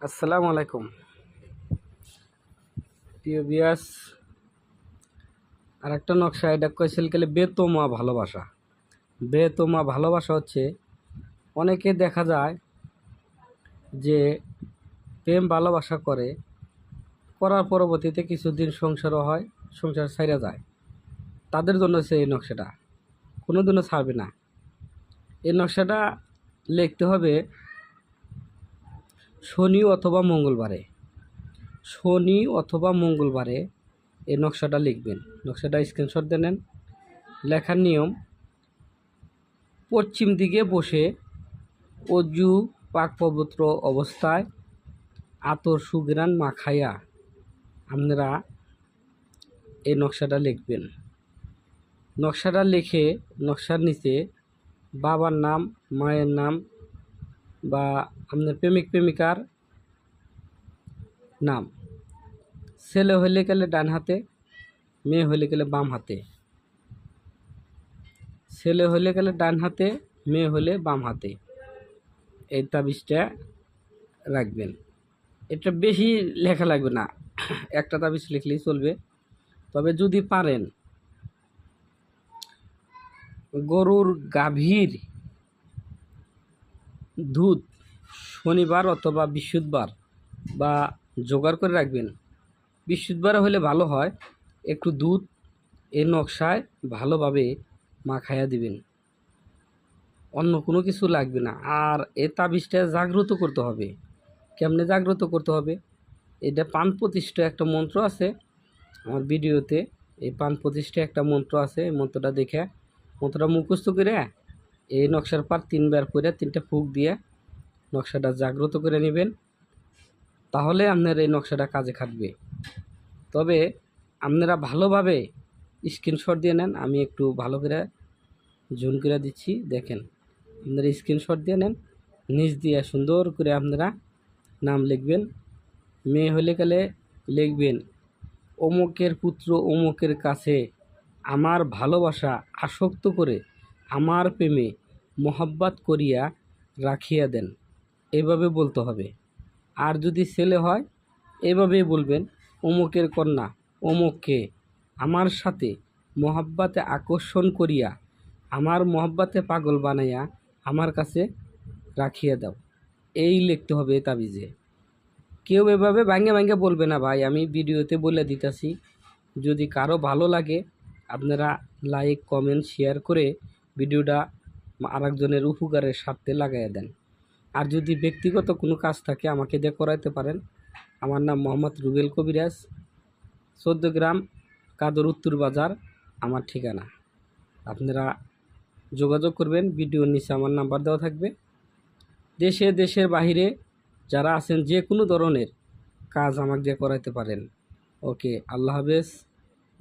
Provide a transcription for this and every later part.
আসসালামু আলাইকুম। প্রিয় বিয়াস আর একটা নকশা, এটা কয়েছিল গেলে বেতমা ভালোবাসা। বেতমা ভালোবাসা হচ্ছে, অনেকে দেখা যায় যে প্রেম ভালোবাসা করে, করার পরবর্তীতে কিছুদিন সংসারও হয়, সংসার ছাইরা যায়। তাদের জন্য এই নকশাটা। কোনো দিনও ছাড়বে না। এই নকশাটা লিখতে হবে শনি অথবা মঙ্গলবারে। শনি অথবা মঙ্গলবারে এই নকশাটা লিখবেন। নকশাটা স্ক্রিনশট দিয়ে নেন। লেখার নিয়ম, পশ্চিম দিকে বসে অজু পাক পবিত্র অবস্থায় আতর সুগ্রান মাখাইয়া আপনারা এই নকশাটা লিখবেন। নকশাটা লিখে নকশার নিচে বাবার নাম, মায়ের নাম বা আপনার প্রেমিক প্রেমিকার নাম। ছেলে হলে গেলে ডান হাতে, মেয়ে হলে গেলে বাম হাতে। ছেলে হলে গেলে ডান হাতে, মেয়ে হলে বাম হাতে। এই তাবিজটা রাখবেন। এটা বেশি লেখা লাগবে না। একটা তাবিজ লিখলেই চলবে। তবে যদি পারেন, গরুর গাভীর দুধ শনিবার অথবা বৃহস্পতিবার বা জোগাড় করে রাখবেন। বৃহস্পতিবার হলে ভালো হয়, একটু দুধ এই নকশায় ভালোভাবে মাখাইয়া দিবেন। অন্য কোনো কিছু লাগবে না। আর এ তাবিজটা জাগ্রত করতে হবে। কেমনে জাগ্রত করতে হবে? এটা পান প্রতিষ্ঠা একটা মন্ত্র আছে। আমার ভিডিওতে এই পান প্রতিষ্ঠা একটা মন্ত্র আছে, এই মন্ত্রটা দেখে মন্ত্রটা মুখস্থ করে এই নকশার পার তিনবার করে তিনটা ফুক দিয়ে নকশাটা জাগ্রত করে নেবেন। তাহলে আপনার এই নকশাটা কাজে খাটবে। তবে আপনারা ভালোভাবে স্ক্রিনশট দিয়ে নেন, আমি একটু ভালো করে জুম করে দিচ্ছি, দেখেন। আপনারা স্ক্রিনশট দিয়ে নেন, নিচ দিয়ে সুন্দর করে আপনারা নাম লিখবেন। মেয়ে হলে গেলে লিখবেন, অমুকের পুত্র অমুকের কাছে, আমার ভালোবাসা আসক্ত করে আমার প্রেমে মোহাব্বাত করিয়া রাখিয়া দেন। এভাবে বলতে হবে। আর যদি ছেলে হয়, এভাবেই বলবেন, অমুকের কন্যা অমুককে আমার সাথে মোহাব্বাতে আকর্ষণ করিয়া, আমার মোহাব্বাতে পাগল বানাইয়া আমার কাছে রাখিয়া দাও। এই লিখতে হবে তাবিজে। কেউ এভাবে ভাঙ্গে ভাঙ্গে বলবে না ভাই, আমি ভিডিওতে বলে দিতেছি। যদি কারও ভালো লাগে, আপনারা লাইক কমেন্ট শেয়ার করে ভিডিওটা আরেকজনের উপকারের স্বার্থে লাগাইয়া দেন। আর যদি ব্যক্তিগত কোনো কাজ থাকে, আমাকে দিয়ে করাইতে পারেন। আমার নাম মোহাম্মদ রুবেল কবিরাজ। চোদ্দ গ্রাম কাদর উত্তর বাজার, আমার ঠিকানা। আপনারা যোগাযোগ করবেন। ভিডিওর নিচে আমার নাম্বার দেওয়া থাকবে। দেশে, দেশের বাহিরে যারা আছেন, যে কোনো ধরনের কাজ আমাকে দিয়ে করাইতে পারেন। ওকে, আল্লাহ হাফেজ।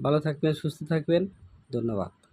ভালো থাকবেন, সুস্থ থাকবেন। ধন্যবাদ।